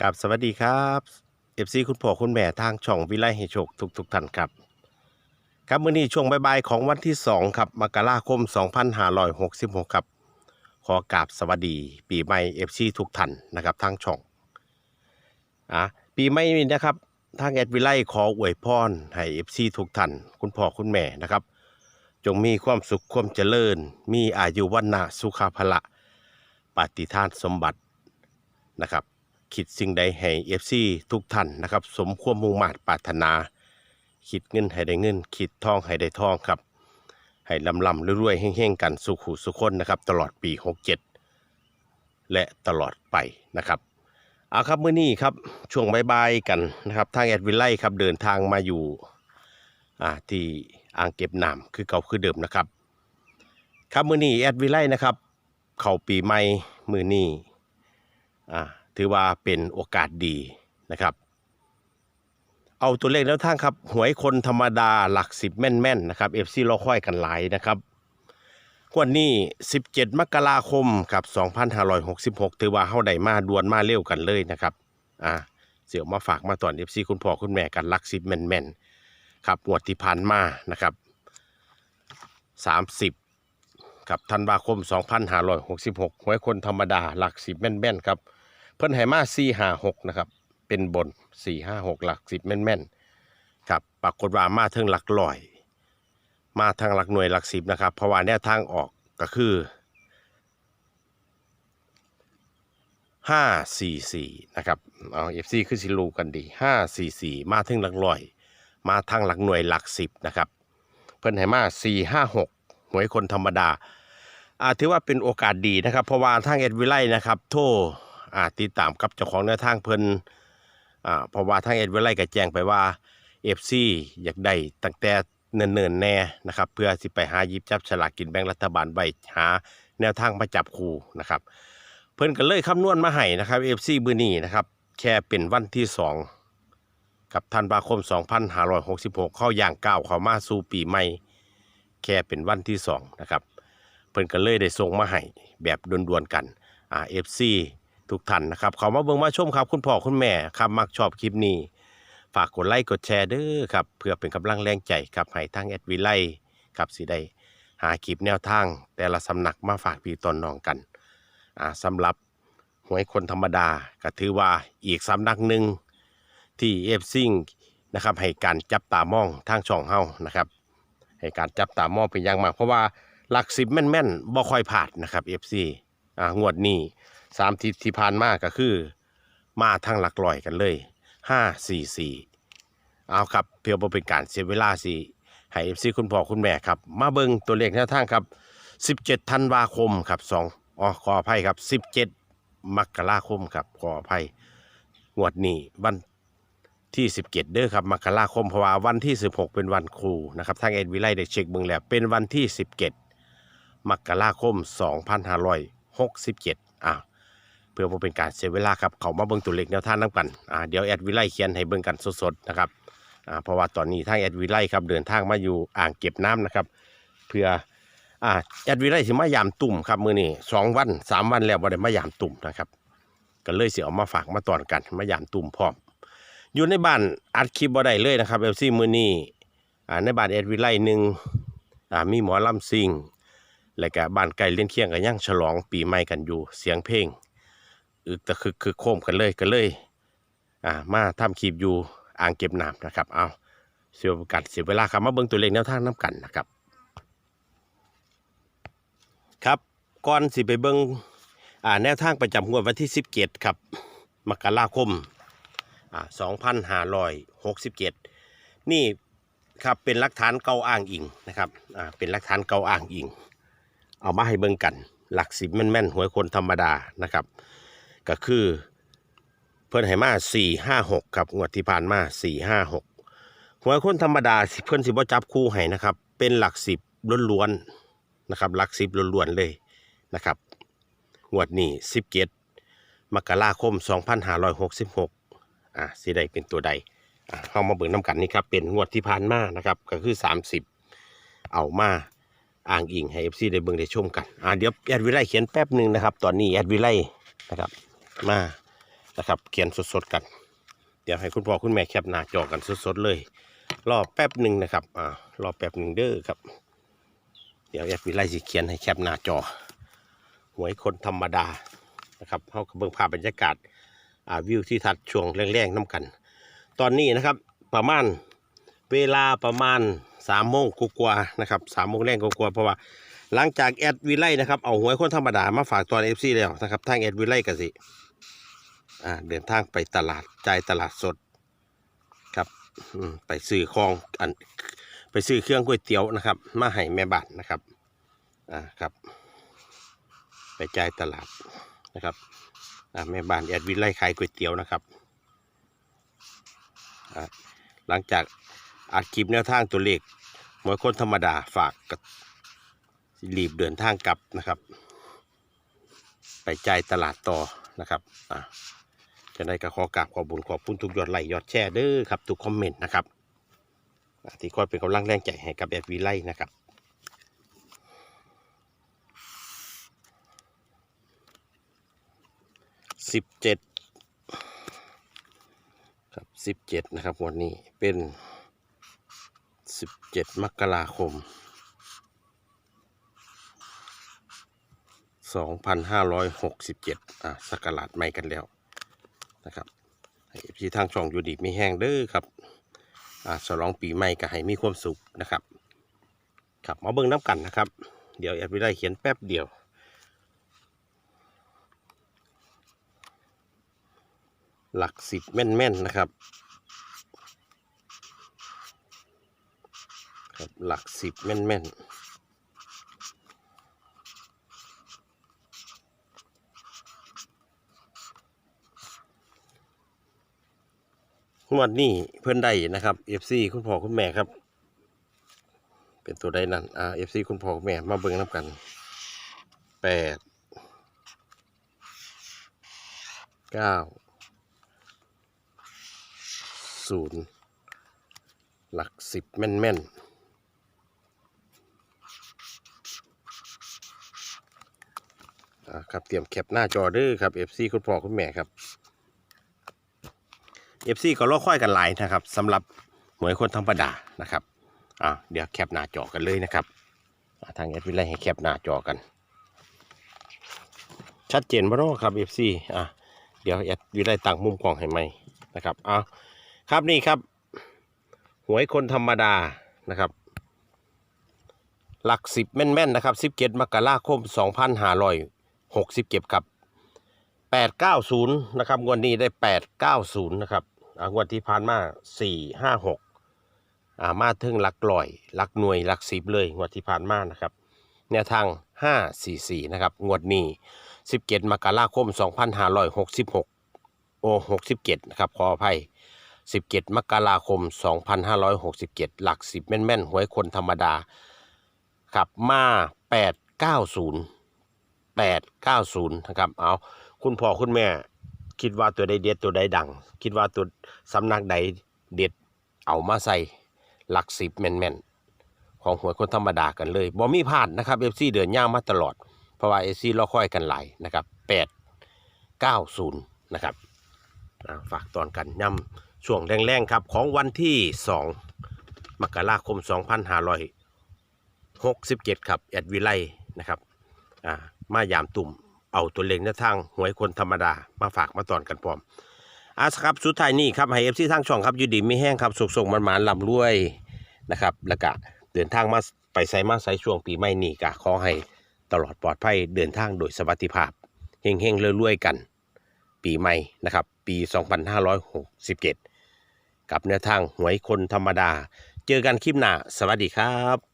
กับสวัสดีครับเอฟซีคุณพ่อคุณแม่ทางช่องวิไลให้โชคทุกทุกท่านครับ ครับมื้อนี้ช่วงบ่ายๆของวันที่ 2 ครับมกราคม 2566 ครับ ขอกราบสวัสดี ปีใหม่เอฟซีทุกท่านนะครับทางช่องอะปีใหม่นี้นะครับ ทางแอดวิไลขออวยพรให้เอฟซีทุกท่านคุณพ่อคุณแม่นะครับ จงมีความสุขความเจริญ มีอายุวันนะสุขภละปฏิทานสมบัตินะครับ คิดสิ่งใดให้เอฟซีทุกท่านนะครับ สมความมุ่งมา่ปรารถนา คิดเงินให้ได้เงิน คิดทองให้ได้ทองครับ ให้ลำลำรวยๆเฮ่งๆกันสุขุสุขคนนะครับ ตลอดปี 67 และตลอดไปนะครับเอาครับมื้อนี้ครับช่วงบายๆกันนะครับ ทางแอดวิไลครับเดินทางมาอยู่ที่อ่างเก็บน้ำคือเก่าคือเดิมนะครับ ครับมื้อนี้แอดวิไลนะครับ เขาปีใหม่มื้อนี้อ่า ถือว่าเป็นโอกาสดีนะครับ เอาตัวเลขแล้วทางครับ หวยคนธรรมดาหลักสิบแม่นๆนะครับเอฟซีเราค่อยกันหลายนะครับวันนี้ 17 มกราคมครับ2566 ถือว่าเฮาได้มาดวนมาเร็วกันเลยนะครับอ่าเสี่ยวมาฝากมาตอนเอฟซีคุณพ่อคุณแม่กันหลักสิบแม่นๆครับวดที่ผ่านมานะครับ 30 ครับธันวาคม 2566 หวยคนธรรมดาหลักสิบแม่นๆครับ เพิ่นให้มา4 5 6นะครับ เป็นบน4 5 6หลักสิบแม่นๆครับปรากฏว่ามาถึงหลักร้อย มาทางหลักหน่วยหลักสิบนะครับเพราะว่าแนวทางออกก็คือ5 4 4นะครับเอาเอฟซีคือสิรูกันดี5 4 4มาถึงหลักร้อย มาทางหลักหน่วยหลักสิบนะครับ เพิ่นให้มา4 5 6หวยคนธรรมดาอาถือว่าเป็นโอกาสดีนะครับ เพราะว่าทางเอ็ดวิไลนะครับ โทร อ่าติดตามกับเจ้าของแนวทางเพิ่นอ่าเพราะว่าทางเอ็ดวิไลก็แจ้งไปว่า FC อยากได้ตั้งแต่เนิ่นๆแน่นะครับ เพื่อสิไปหายิบจับฉลากกินแบ่งรัฐบาลไว้หาแนวทางมาจับคู่นะครับ เพิ่นก็เลยคำนวณมาให้นะครับ FC มื้อนี้นะครับ แค่เป็นวันที่2กับธันวาคม 2566 เข้าย่างเก้าเข้ามาสู่ปีใหม่ แค่เป็นวันที่2นะครับ เพิ่นก็เลยได้ส่งมาให้แบบด่วนๆกันอ่า FC ทุกท่านนะครับเขามาเบิ่งมาชมครับ คุณพ่อคุณแม่ครับมักชอบคลิปนี้ ฝากกดไลค์กดแชร์เด้อครับเพื่อเป็นกำลังแรงใจครับให้ทางแอดวิไลครับสิได้หาคลิปแนวทาง แต่ละสำนักมาฝากพี่ตอนน้องกันอ่าสำหรับหวยคนธรรมดาก็ถือว่าอีกสำนักหนึ่งที่เอฟซิงนะครับให้การจับตามองทางช่องเฮานะครับให้การจับตามองเป็นอย่างมาก เพราะว่าหลักสิบแม่นๆบ่ค่อยผ่านนะครับเอฟซีอ่างวดนี้ สามทิศที่ผ่านมาก็คือ มาทางหลักลอยกันเลยห้าสี่สี่เอาครับเพื่อบ่เป็นการเสียเวลาสิให้เอฟซีคุณพ่อคุณแม่ครับ มาเบิงตัวเลขแนวทางครับสิบเจ็ดธันวาคมครับสองอ๋อขออภัยครับสิบเจ็ดมกราคมครับขออภัยงวดนี้วันที่ 17 เด้อครับมกราคมเพราะว่าวันที่ 16 เป็นวันครูนะครับทางเอ็ดวิไลได้เช็คเบิงแล้วเป็นวันที่ 17มกราคม 2567อ่า เพื่อบ่เป็นการเสียเวลาครับเขามาเบิ่งตัวเลขแนวทางนํกันอ่าเดี๋ยวแอดวิไลเขียนให้เบิ่งกันสดๆนะครับอ่าเพราะว่าตอนนี้ทางแอดวิไลครับเดินทางมาอยู่อ่างเก็บน้ำนะครับ เพื่ออ่าแอดวิไลสิมายามตุ่มครับมื้อนี้สองวันสามวันแล้วบ่ได้มายามตุ่มนะครับก็เลยสิเอามาฝากมาตอนกันมายามตุ่มพร้อมอยู่ในบ้านอัดคลิปบ่ได้เลยนะครับเอฟซีมือนี้อ่าในบ้านเอ็ดวิไลหนึ่งอ่ามีหมอลำซิงแล้วก็บ้านไก่เลี้ยนเคียงกันย่างฉลองปีใหม่กันอยู่เสียงเพลง อึกตะคึกคือโค้มกันเลยก็เลยอ่ามาทำคลิปอยู่อ่างเก็บน้ำนะครับเอาเสียกาสเสียเวลาครับมาเบิ่งตัวเลขแนวทางน้กันนะครับ ครับก่อนสิไปเบิ่งอ่าแนวทางประจำงวดวันที่17ครับมกราคมอ่า2,567นี่ครับเป็นหลักฐานเก่าอ้างอิงนะครับอ่าเป็นหลักฐานเก่าอ้างอิง เอามาให้เบิ่งกัน หลักสิบแม่นๆหวยคนธรรมดานะครับ ก็คือ เพิ่นให้มา456ครับงวดที่ผ่านมา456หวยคนธรรมดาสิเพิ่นสิบ่จับคู่ให้นะครับ เป็นหลักสิบล้วนๆนะครับ หลักสิบล้วนๆเลยนะครับงวดนี้17มกราคม 2566อ่าสิได้เป็นตัวใดอ่าเข้ามาเบิ่งน้ำกันนี่ครับ เป็นงวดที่ผ่านมานะครับ ก็คือ 30 เอามาอ้างอิงให้ FC ได้เบิ่งได้ชมกันอ่าเดี๋ยวแอดวิไลเขียนแป๊บหนึ่งนะครับ ตอนนี้แอดวิไลนะครับ มานะครับ เขียนสดๆกัน เดี๋ยวให้คุณพ่อคุณแม่แคปหน้าจอกันสดๆเลย รอแป๊บหนึ่งนะครับอ่ารอแป๊บหนึ่งเด้อครับ เดี๋ยวแอดวิไลสิเขียนให้แคปหน้าจอหวยคนธรรมดานะครับเขาก็เบิ่งภาพบรรยากาศอ่าวิวที่ทัดช่วงแรงๆน้ำกัน ตอนนี้นะครับประมาณเวลาประมาณสามโมงกว่านะครับสามโมงแรงกว่าเพราะว่าหลังจากแอดวิไลนะครับเอาหวยคนธรรมดามาฝากตอนเอฟซีแล้วนะครับทางแอดวิไลกสิ เดินทางไปตลาดจ่ายตลาดสดครับไปซื้อของอันไปซื้อเครื่องก๋วยเตี๋ยวนะครับ มาให้แม่บ้านนะครับอ่าครับ ไปจ่ายตลาดนะครับอ่าแม่บ้านแอดวินไล่ขายก๋วยเตี๋ยวนะครับอ่าหลังจากอัดคลิปแนวทางตัวเลขมวยคนธรรมดาฝากกับรีบเดินทางกลับนะครับ ไปจ่ายตลาดต่อนะครับอ่า จะได้ก็ขอกราบขอบุญขอบคุณทุกยอดไลค์ยอดแชร์เด้อครับทุกคอมเมนต์นะครับที่คอยเป็นกำลังแรงใจให้กับแอดวิไลนะครับสิบเจ็ดครับสิบเจ็ดนะครับวันนี้เป็นสิบเจ็ดมกราคมสองพันห้าร้อยหกสิบเจ็ดอะสกราดใหม่กันแล้ว นะครับให้พี่ทางช่องอยู่ดีไม่แห้งเด้อครับอะฉลองปีใหม่ก็ให้มีความสุขนะครับครับมาเบิ่งน้ำกันนะครับ เดี๋ยวแอดวิได้เขียนแป๊บเดียวหลักสิบแม่นๆนะครับครับ หลักสิบแม่นๆ งวดนี้เพื่อนได้นะครับ FC คุณพ่อคุณแม่ครับ เป็นตัวใดนั่นอ่า FC คุณพ่อคุณแม่มาเบิ่งน้ำกันแปดเก้าศูนย์หลักสิบแม่นแม่นอ่าครับเตรียมแคปหน้าจอเด้อครับ FC คุณพ่อคุณแม่ครับ FC ก็รอค่อยกันหลายนะครับสำหรับหวยคนธรรมดานะครับอ่าเดี๋ยวแคปหน้าจอกันเลยนะครับทางแอดวิไลให้แคปหน้าจอกัน ชัดเจนบ่เนาะครับ FC อ่าเดี๋ยวแอดวิไลตั้งมุมกล้องให้ไหมนะครับเอาครับนี่ครับ หวยคนธรรมดานะครับ หลักสิบแม่นๆนะครับสิบเจ็ดมกราคมสองพันห้าร้อยหกสิบเจ็ดครับแปดเก้าศูนย์นะครับงวดนี้ได้แปดเก้าศูนย์นะครับ งวดที่ผ่านมาสี่ห้าหกอ่ามาถึงหลักลอยหลักหน่วยหลักสิบเลยงวดที่ผ่านมานะครับแนวทางห้าสี่สี่นะครับงวดนี้สิบเจ็ดมกราคมสองพันห้าร้อยหกสิบหกโอหกสิบเจ็ดนะครับขออภัย17มกราคม2567หลัก10แม่นๆหวยคนธรรมดาครับมา890 890นะครับเอาคุณพ่อคุณแม่ คิดว่าตัวใดเด็ดตัวใดดัง คิดว่าตัวสำนักใดเด็ดเอามาใส่หลัก10แม่นๆของหวยคนธรรมดากันเลยบ่มีพลาดนะครับ FC เดินย่างมาตลอด เพราะว่า FC รอคอยกันหลายนะครับ890นย์นะครับฝากตอนกันย่ำช่วงแรงๆครับของวันที่2มกราคม 2567 ครับ แอดวิไลนะครับอ่ามายามตุ่ม เอาตัวเลงหน้าทางหวยคนธรรมดามาฝากมาตอนกันพร้อมอาสครับสุดท้ายนี้ครับให้เอฟซีทางช่องครับยูดีไม่แห้งครับสุกส่งมันหมานลำรวยนะครับแล้วก็เดินทางมาไปไซมาไซช่วงปีใหม่นี้ก็ขอให้ตลอดปลอดภัยเดินทางโดยสวัสดิภาพเฮงๆรวยๆกัน ปีใหม่นะครับ ปี 2567 กับแนวทางหวยคนธรรมดา เจอกันคลิปหน้า สวัสดีครับ